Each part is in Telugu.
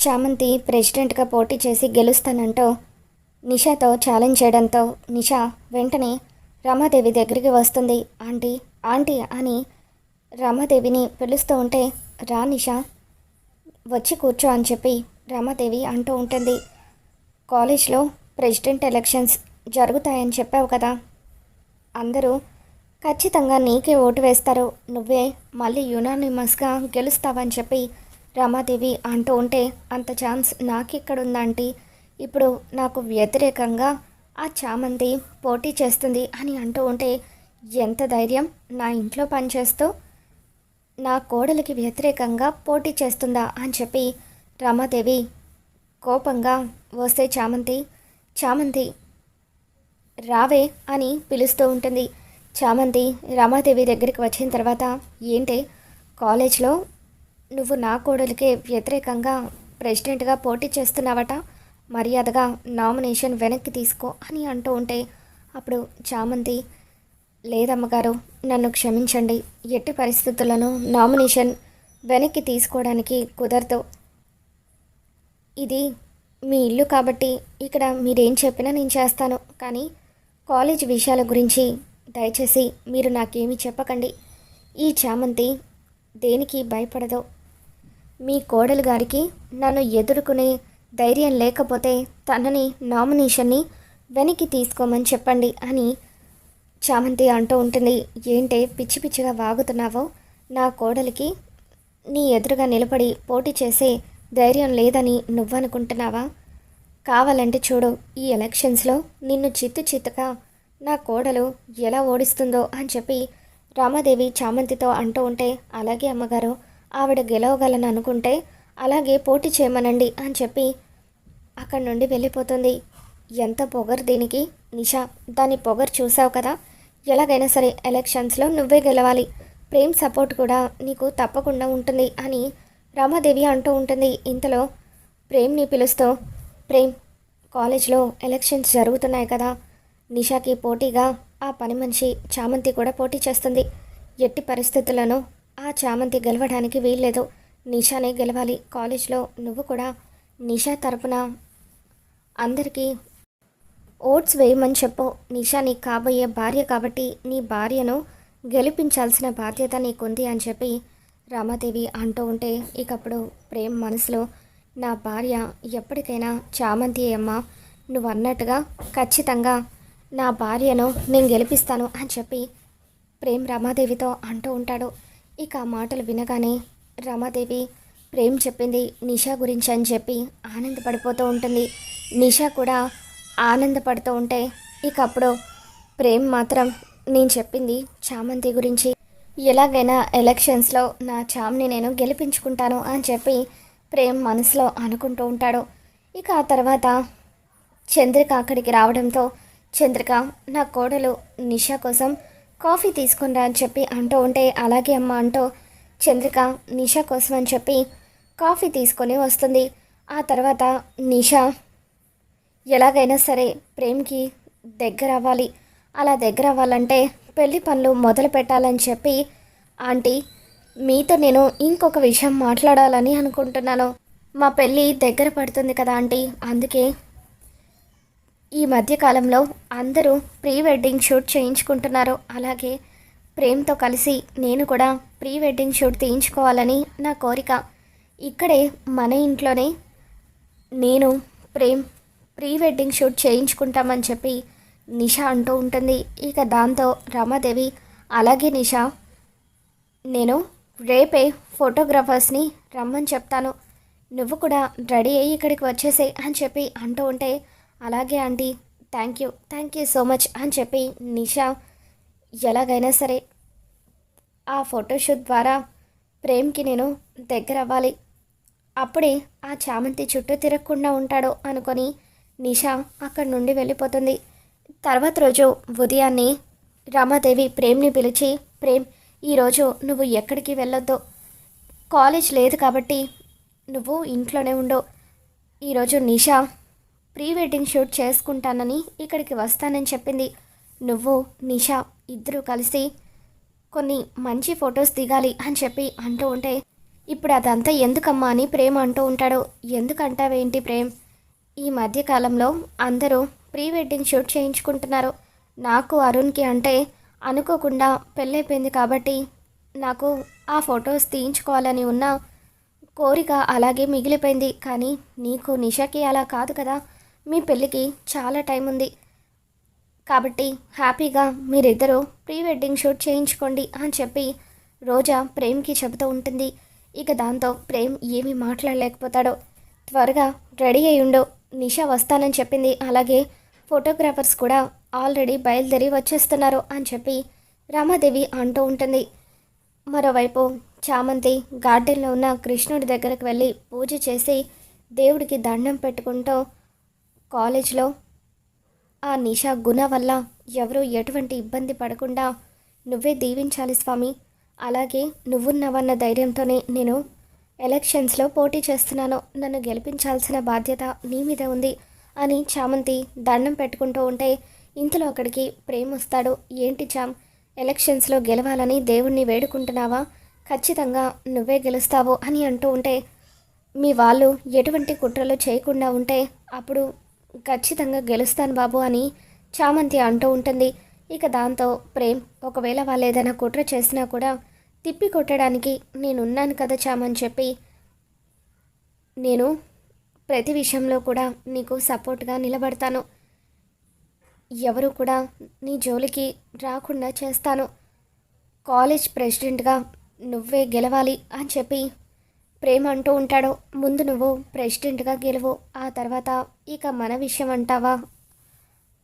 చామంతి ప్రెసిడెంట్గా పోటీ చేసి గెలుస్తానంటూ నిషాతో ఛాలెంజ్ చేయడంతో నిషా వెంటనే రమాదేవి దగ్గరికి వస్తుంది. ఆంటీ ఆంటీ అని రమాదేవిని పిలుస్తూ ఉంటే రా నిషా వచ్చి కూర్చో అని చెప్పి రమాదేవి అంటూ ఉంటుంది. కాలేజ్లో ప్రెసిడెంట్ ఎలక్షన్స్ జరుగుతాయని చెప్పావు కదా! అందరూ ఖచ్చితంగా నీకే ఓటు వేస్తారు. నువ్వే మళ్ళీ యునానిమస్గా గెలుస్తావని చెప్పి రమాదేవి అంటూ ఉంటే అంత ఛాన్స్ నాకెక్కడుందంటే ఇప్పుడు నాకు వ్యతిరేకంగా ఆ చామంతి పోటీ చేస్తుంది అని అంటూ ఉంటే ఎంత ధైర్యం నా ఇంట్లో పనిచేస్తూ నా కోడలికి వ్యతిరేకంగా పోటీ చేస్తుందా అని చెప్పి రమాదేవి కోపంగా వస్తే చామంతి చామంతి రావే అని పిలుస్తూ ఉంటుంది. చామంతి రమాదేవి దగ్గరికి వచ్చిన తర్వాత ఏంటి కాలేజ్లో నువ్వు నా కోడలికే వ్యతిరేకంగా ప్రెసిడెంట్గా పోటీ చేస్తున్నావట. మర్యాదగా నామినేషన్ వెనక్కి తీసుకో అని అంటూ ఉంటే అప్పుడు చామంతి లేదమ్మగారు నన్ను క్షమించండి. ఎట్టి పరిస్థితులను నామినేషన్ వెనక్కి తీసుకోవడానికి కుదరదు. ఇది మీ ఇల్లు కాబట్టి ఇక్కడ మీరేం చెప్పినా నేను చేస్తాను. కానీ కాలేజ్ విషయాల గురించి దయచేసి మీరు నాకేమీ చెప్పకండి. ఈ చామంతి దేనికి భయపడదు మీ కోడలు గారికి నన్ను ఎదుర్కొనే ధైర్యం లేకపోతే తనని నామినేషన్ని వెనక్కి తీసుకోమని చెప్పండి అని చామంతి అంటూ ఉంటుంది. ఏంటే పిచ్చి పిచ్చిగా వాగుతున్నావో? నా కోడలికి నీ ఎదురుగా నిలబడి పోటీ చేసే ధైర్యం లేదని నువ్వనుకుంటున్నావా? కావాలంటే చూడు ఈ ఎలక్షన్స్లో నిన్ను చిత్తు చిత్తుగా నా కోడలు ఎలా ఓడిస్తుందో అని చెప్పి రామాదేవి చామంతితో అంటూ ఉంటే అలాగే అమ్మగారు ఆవిడ గెలవగలను అనుకుంటే అలాగే పోటీ చేయమనండి అని చెప్పి అక్కడి నుండి వెళ్ళిపోతుంది. ఎంత పొగరు దీనికి? నిషా దాని పొగరు చూసావు కదా? ఎలాగైనా సరే ఎలక్షన్స్లో నువ్వే గెలవాలి. ప్రేమ్ సపోర్ట్ కూడా నీకు తప్పకుండా ఉంటుంది అని రామాదేవి అంటూ ఉంటుంది. ఇంతలో ప్రేమ్ని పిలుస్తూ ప్రేమ్ కాలేజ్లో ఎలక్షన్స్ జరుగుతున్నాయి కదా. నిషాకి పోటీగా ఆ పని మనిషి చామంతి కూడా పోటీ చేస్తుంది. ఎట్టి పరిస్థితులను ఆ చామంతి గెలవడానికి వీల్లేదు. నిషానే గెలవాలి. కాలేజ్లో నువ్వు కూడా నిషా తరపున అందరికీ ఓట్స్ వేయమని చెప్పు. నిషా నీ కాబోయే భార్య కాబట్టి నీ భార్యను గెలిపించాల్సిన బాధ్యత నీకుంది అని చెప్పి రామాదేవి అంటూ ఉంటే ఇకప్పుడు ప్రేమ్ మనసులో నా భార్య ఎప్పటికైనా చామంతి అమ్మ నువ్వు అన్నట్టుగా ఖచ్చితంగా నా భార్యను నేను గెలిపిస్తాను అని చెప్పి ప్రేమ్ రమాదేవితో అంటూ ఉంటాడు. ఇక ఆ మాటలు వినగానే రమాదేవి ప్రేమ్ చెప్పింది నిషా గురించి అని చెప్పి ఆనందపడిపోతూ ఉంటుంది. నిషా కూడా ఆనందపడుతూ ఉంటే ఇక అప్పుడు ప్రేమ్ మాత్రం నేను చెప్పింది చామంతి గురించి. ఎలాగైనా ఎలక్షన్స్లో నా చామ్ని నేను గెలిపించుకుంటాను అని చెప్పి ప్రేమ్ మనసులో అనుకుంటూ ఉంటాడు. ఇక ఆ తర్వాత చంద్రిక అక్కడికి రావడంతో చంద్రిక నా కోడలు నిషా కోసం కాఫీ తీసుకునిరా అని చెప్పి అంటూ ఉంటే అలాగే అమ్మ అంటూ చంద్రిక నిష కోసం అని చెప్పి కాఫీ తీసుకొని వస్తుంది. ఆ తర్వాత నిషా ఎలాగైనా సరే ప్రేమ్కి దగ్గర అవ్వాలి. అలా దగ్గర అవ్వాలంటే పెళ్ళి పనులు మొదలు పెట్టాలని చెప్పి ఆంటీ మీతో నేను ఇంకొక విషయం మాట్లాడాలని అనుకుంటున్నాను. మా పెళ్ళి దగ్గర పడుతుంది కదా ఆంటీ అందుకే ఈ మధ్యకాలంలో అందరూ ప్రీ వెడ్డింగ్ షూట్ చేయించుకుంటున్నారు. అలాగే ప్రేమ్తో కలిసి నేను కూడా ప్రీ వెడ్డింగ్ షూట్ తీయించుకోవాలని నా కోరిక. ఇక్కడే మన ఇంట్లోనే నేను ప్రేమ్ ప్రీ వెడ్డింగ్ షూట్ చేయించుకుంటామని చెప్పి నిష అంటూ ఉంటుంది. ఇక దాంతో రమాదేవి అలాగే నిషా నేను రేపే ఫోటోగ్రాఫర్స్ని రమ్మని చెప్తాను. నువ్వు కూడా రెడీ అయ్యి ఇక్కడికి వచ్చేసే అని చెప్పి అంటూ ఉంటే అలాగే aunty thank you thank you so much అని చెప్పి నిషా ఎలాగైనా సరే ఆ ఫోటోషూట్ ద్వారా ప్రేమ్కి నేను దగ్గర అవ్వాలి. అప్పుడే ఆ చామంతి చుట్టూ తిరగకుండా ఉంటాడు అనుకొని నిషా అక్కడి నుండి వెళ్ళిపోతుంది. తర్వాత రోజు ఉదయాన్నే రమాదేవి ప్రేమ్ని పిలిచి ప్రేమ్ ఈరోజు నువ్వు ఎక్కడికి వెళ్ళొద్దు. కాలేజ్ లేదు కాబట్టి నువ్వు ఇంట్లోనే ఉండు. ఈరోజు నిషా ప్రీ వెడ్డింగ్ షూట్ చేసుకుంటానని ఇక్కడికి వస్తానని చెప్పింది. నువ్వు నిషా ఇద్దరూ కలిసి కొన్ని మంచి ఫొటోస్ దిగాలి అని చెప్పి అంటూ ఉంటే ఇప్పుడు అదంతా ఎందుకమ్మా అని ప్రేమ్ అంటూ ఉంటాడు. ఎందుకంటావేంటి ప్రేమ్? ఈ మధ్యకాలంలో అందరూ ప్రీ వెడ్డింగ్ షూట్ చేయించుకుంటున్నారు. నాకు అరుణ్కి అంటే అనుకోకుండా పెళ్ళైపోయింది కాబట్టి నాకు ఆ ఫొటోస్ తీయించుకోవాలని ఉన్న కోరిక అలాగే మిగిలిపోయింది. కానీ నీకు నిషాకి అలా కాదు కదా. మీ పెళ్ళికి చాలా టైం ఉంది. కాబట్టి హ్యాపీగా మీరిద్దరూ ప్రీ వెడ్డింగ్ షూట్ చేయించుకోండి అని చెప్పి రోజా ప్రేమ్కి చెబుతూ ఉంటుంది. ఇక దాంతో ప్రేమ్ ఏమీ మాట్లాడలేకపోతాడు. త్వరగా రెడీ అయి ఉండు. నిషా వస్తానని చెప్పింది. అలాగే ఫోటోగ్రాఫర్స్ కూడా ఆల్రెడీ బయలుదేరి వచ్చేస్తున్నారు అని చెప్పి రామాదేవి అంటూ ఉంటుంది. మరోవైపు చామంతి గార్డెన్లో ఉన్న కృష్ణుడి దగ్గరకు వెళ్ళి పూజ చేసి దేవుడికి దండం పెట్టుకుంటూ కాలేజ్లో. ఆ నిషా గుణ వల్ల ఎవరూ ఎటువంటి ఇబ్బంది పడకుండా నువ్వే దీవించాలి స్వామి. అలాగే నువ్వున్నావన్న ధైర్యంతోనే నేను ఎలక్షన్స్లో పోటీ చేస్తున్నాను. నన్ను గెలిపించాల్సిన బాధ్యత నీ మీద ఉంది అని చామంతి దండం పెట్టుకుంటూ ఉంటే ఇంతలో అక్కడికి ప్రేమ్ వస్తాడు ఏంటి చామ్ ఎలక్షన్స్లో గెలవాలని దేవుణ్ణి వేడుకుంటున్నావా? ఖచ్చితంగా నువ్వే గెలుస్తావు అని అంటూ ఉంటే మీ వాళ్ళు ఎటువంటి కుట్రలు చేయకుండా ఉంటే అప్పుడు ఖచ్చితంగా గెలుస్తాను బాబు అని చామంతి అంటూ ఉంటుంది. ఇక దాంతో ప్రేమ్ ఒకవేళ వాళ్ళు ఏదైనా కుట్ర చేసినా కూడా తిప్పి కొట్టడానికి నేనున్నాను కదా చామని చెప్పి నేను ప్రతి విషయంలో కూడా నీకు సపోర్ట్గా నిలబడతాను. ఎవరు కూడా నీ జోలికి రాకుండా చేస్తాను. కాలేజ్ ప్రెసిడెంట్గా నువ్వే గెలవాలి అని చెప్పి ప్రేమ అంటూ ఉంటాడో. ముందు నువ్వు ప్రెసిడెంట్గా గెలువు. ఆ తర్వాత ఇక మన విషయం అంటావా?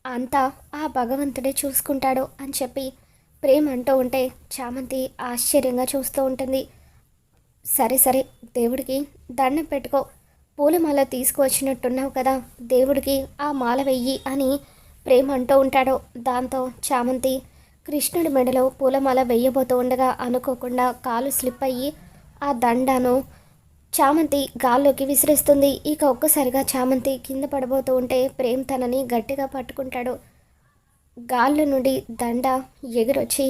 అంతా ఆ భగవంతుడే చూసుకుంటాడు అని చెప్పి ప్రేమ అంటూ ఉంటే చామంతి ఆశ్చర్యంగా చూస్తూ ఉంటుంది. సరే సరే దేవుడికి దండం పెట్టుకో. పూలమాల తీసుకువచ్చినట్టున్నావు కదా దేవుడికి ఆ మాల వెయ్యి అని ప్రేమ అంటూ ఉంటాడు. దాంతో చామంతి కృష్ణుడి మెడలో పూలమాల వెయ్యబోతూ ఉండగా అనుకోకుండా కాలు స్లిప్ అయ్యి ఆ దండను చామంతి గాల్లోకి విసిరేస్తుంది. ఇక ఒక్కసారిగా చామంతి కింద పడబోతూ ఉంటే ప్రేమ్ తనని గట్టిగా పట్టుకుంటాడు. గాల్లో నుండి దండ ఎగురొచ్చి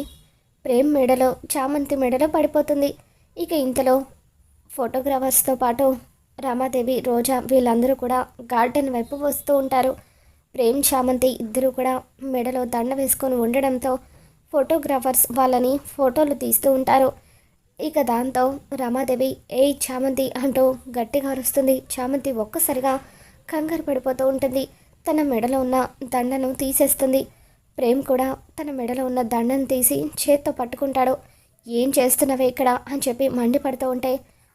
ప్రేమ్ మెడలో చామంతి మెడలో పడిపోతుంది. ఇక ఇంతలో ఫోటోగ్రాఫర్స్తో పాటు రామాదేవి రోజా వీళ్ళందరూ కూడా గార్డెన్ వైపు వస్తూ ఉంటారు. ప్రేమ్ చామంతి ఇద్దరు కూడా మెడలో దండ వేసుకొని ఉండడంతో ఫోటోగ్రాఫర్స్ వాళ్ళని ఫోటోలు తీస్తూ ఉంటారు. ఇక దాంతో రమాదేవి ఏ చామంతి అంటూ గట్టిగా అరుస్తుంది. చామంతి ఒక్కసారిగా కంగారు పడిపోతూ ఉంటుంది. తన మెడలో ఉన్న దండను తీసేస్తుంది. ప్రేమ్ కూడా తన మెడలో ఉన్న దండను తీసి చేత్తో పట్టుకుంటాడు. ఏం చేస్తున్నావే ఇక్కడ? అని చెప్పి మండిపడుతూ ఉంటే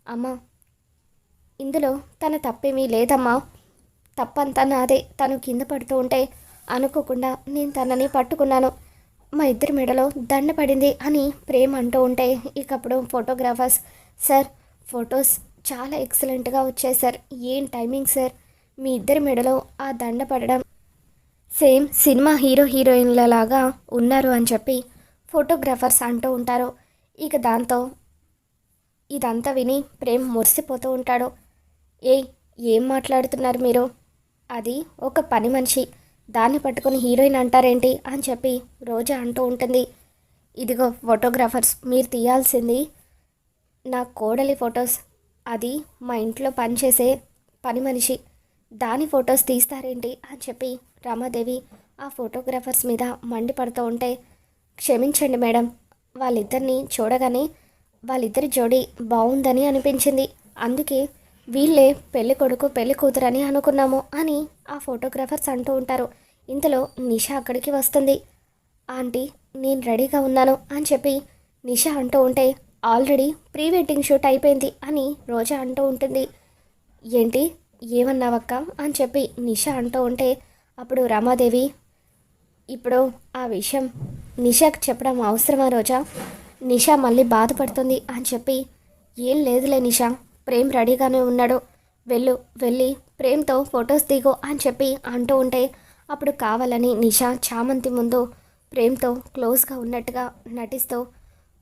అమ్మ ఇందులో తన తప్పేమీ లేదమ్మా. తప్పంతా నాదే. తను కింద పడుతూ ఉంటే అనుకోకుండా నేను తనని పట్టుకున్నాను. మా ఇద్దరి మెడలో దండ పడింది అని ప్రేమ్ అంటూ ఉంటే ఇకప్పుడు ఫోటోగ్రాఫర్స్ సార్ ఫొటోస్ చాలా ఎక్సలెంట్గా వచ్చాయి సార్. ఏం టైమింగ్ సార్? మీ ఇద్దరి మెడలో ఆ దండ పడడం. సేమ్ సినిమా హీరో హీరోయిన్ల లాగా ఉన్నారు అని చెప్పి ఫోటోగ్రాఫర్స్ అంటూ ఉంటారు. ఇక దాంతో ఇదంతా విని ప్రేమ్ మురిసిపోతూ ఉంటాడు. ఏ ఏం మాట్లాడుతున్నారు మీరు? అది ఒక పని మనిషి. దాన్ని పట్టుకుని హీరోయిన్ అంటారేంటి అని చెప్పి రోజా అంటూ ఉంటుంది. ఇదిగో ఫోటోగ్రాఫర్స్ మీరు తీయాల్సింది నా కోడలి ఫొటోస్. అది మా ఇంట్లో పనిచేసే పని మనిషి. దాని ఫొటోస్ తీస్తారేంటి అని చెప్పి రమాదేవి ఆ ఫోటోగ్రాఫర్స్ మీద మండిపడుతూ ఉంటే క్షమించండి మేడం వాళ్ళిద్దరిని చూడగానే వాళ్ళిద్దరి జోడి బాగుందని అనిపించింది. అందుకే వీళ్ళే పెళ్ళి కొడుకు పెళ్ళి కూతురని అనుకున్నాము అని ఆ ఫోటోగ్రాఫర్స్ అంటూ ఉంటారు. ఇంతలో నిషా అక్కడికి వస్తుంది. ఆంటీ నేను రెడీగా ఉన్నాను అని చెప్పి నిషా అంటూ ఉంటే ఆల్రెడీ ప్రీ వెడ్డింగ్ షూట్ అయిపోయింది అని రోజా అంటూ ఉంటుంది. ఏంటి? ఏమన్నావక్క? అని చెప్పి నిషా అంటూ ఉంటే అప్పుడు రమాదేవి ఇప్పుడు ఆ విషయం నిషాకు చెప్పడం అవసరమా రోజా? నిషా మళ్ళీ బాధపడుతుంది అని చెప్పి ఏం లేదులే నిషా ప్రేమ్ రెడీగానే ఉన్నాడు. వెళ్ళు వెళ్ళి ప్రేమ్తో ఫొటోస్ దిగు అని చెప్పి అంటూ ఉంటే అప్పుడు కావాలని నిషా చామంతి ముందు ప్రేమతో క్లోజ్గా ఉన్నట్టుగా నటిస్తూ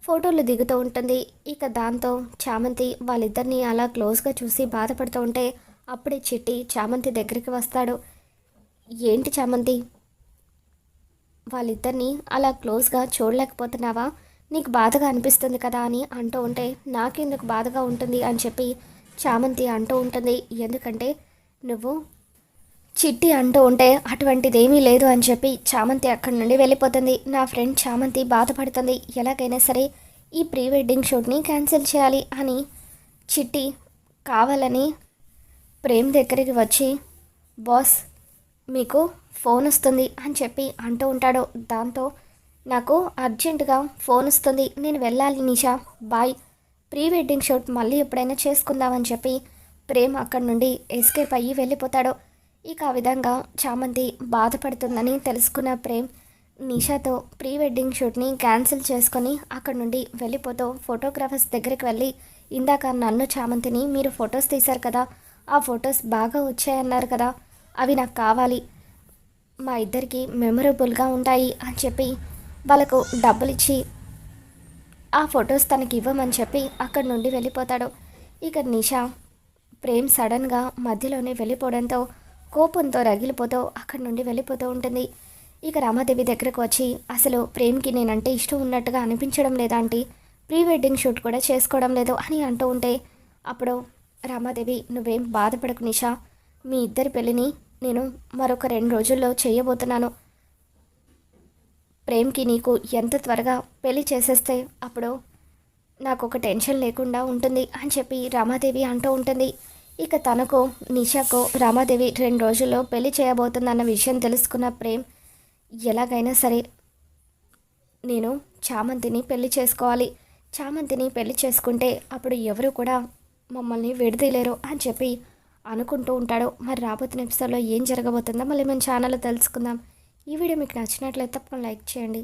ఫోటోలు దిగుతూ ఉంటుంది. ఇక దాంతో చామంతి వాళ్ళిద్దరిని అలా క్లోజ్గా చూసి బాధపడుతూ ఉంటే అప్పుడే చిట్టి చామంతి దగ్గరికి వస్తాడు. ఏంటి చామంతి వాళ్ళిద్దరిని అలా క్లోజ్గా చూడలేకపోతున్నావా? నీకు బాధగా అనిపిస్తుంది కదా అని అంటూ ఉంటే నాకెందుకు బాధగా ఉంటుంది అని చెప్పి చామంతి అంటూ ఉంటుంది. ఎందుకంటే నువ్వు చిట్టి అంటూ ఉంటే అటువంటిదేమీ లేదు అని చెప్పి చామంతి అక్కడి నుండి వెళ్ళిపోతుంది. నా ఫ్రెండ్ చామంతి బాధపడుతుంది. ఎలాగైనా సరే ఈ ప్రీ వెడ్డింగ్ షూట్ని క్యాన్సిల్ చేయాలి అని చిట్టి కావాలని ప్రేమ్ దగ్గరికి వచ్చి బాస్ మీకు ఫోన్ వస్తుంది అని చెప్పి అంటూ ఉంటాడు. దాంతో నాకు అర్జెంటుగా ఫోన్ వస్తుంది. నేను వెళ్ళాలి Nisha. Bye. Pre wedding shoot మళ్ళీ ఎప్పుడైనా చేసుకుందామని చెప్పి ప్రేమ్ అక్కడి నుండి ఎస్కేప్ అయ్యి వెళ్ళిపోతాడు. ఇక ఆ విధంగా చామంతి బాధపడుతుందని తెలుసుకున్న ప్రేమ్ నిషాతో ప్రీ వెడ్డింగ్ షూట్ని క్యాన్సిల్ చేసుకొని అక్కడి నుండి వెళ్ళిపోతూ ఫోటోగ్రాఫర్స్ దగ్గరికి వెళ్ళి ఇందాక నన్ను చామంతిని మీరు ఫొటోస్ తీశారు కదా ఆ ఫొటోస్ బాగా వచ్చాయన్నారు కదా అవి నాకు కావాలి. మా ఇద్దరికి మెమొరబుల్గా ఉంటాయి అని చెప్పి వాళ్ళకు డబ్బులు ఇచ్చి ఆ ఫొటోస్ తనకి ఇవ్వమని చెప్పి అక్కడి నుండి వెళ్ళిపోతాడు. ఇక నిషా ప్రేమ్ సడన్గా మధ్యలోనే వెళ్ళిపోవడంతో కోపంతో రగిలిపోతూ అక్కడి నుండి వెళ్ళిపోతూ ఉంటుంది. ఇక రామాదేవి దగ్గరకు వచ్చి అసలు ప్రేమ్కి నేనంటే ఇష్టం ఉన్నట్టుగా అనిపించడం లేదా అంటే ప్రీ వెడ్డింగ్ షూట్ కూడా చేసుకోవడం లేదు అని అంటూ ఉంటే అప్పుడు రామాదేవి నువ్వేం బాధపడకు నిషా. మీ ఇద్దరి పెళ్ళిని నేను మరొక రెండు రోజుల్లో చేయబోతున్నాను. ప్రేమ్కి నీకు ఎంత త్వరగా పెళ్ళి చేసేస్తే అప్పుడు నాకు ఒక టెన్షన్ లేకుండా ఉంటుంది అని చెప్పి రామాదేవి అంటూ ఉంటుంది. ఇక తనకు నిషాకు రామాదేవి రెండు రోజుల్లో పెళ్ళి చేయబోతుందన్న విషయం తెలుసుకున్న ప్రేమ్ ఎలాగైనా సరే నేను చామంతిని పెళ్ళి చేసుకోవాలి. చామంతిని పెళ్ళి చేసుకుంటే అప్పుడు ఎవరు కూడా మమ్మల్ని విడదీలేరు అని చెప్పి అనుకుంటూ ఉంటాడు. మరి రాబోతున్న ఎపిసోడ్లో ఏం జరగబోతుందో మళ్ళీ మన ఛానల్లో తెలుసుకుందాం. ఈ వీడియో మీకు నచ్చినట్లయితే తప్పకుండా లైక్ చేయండి.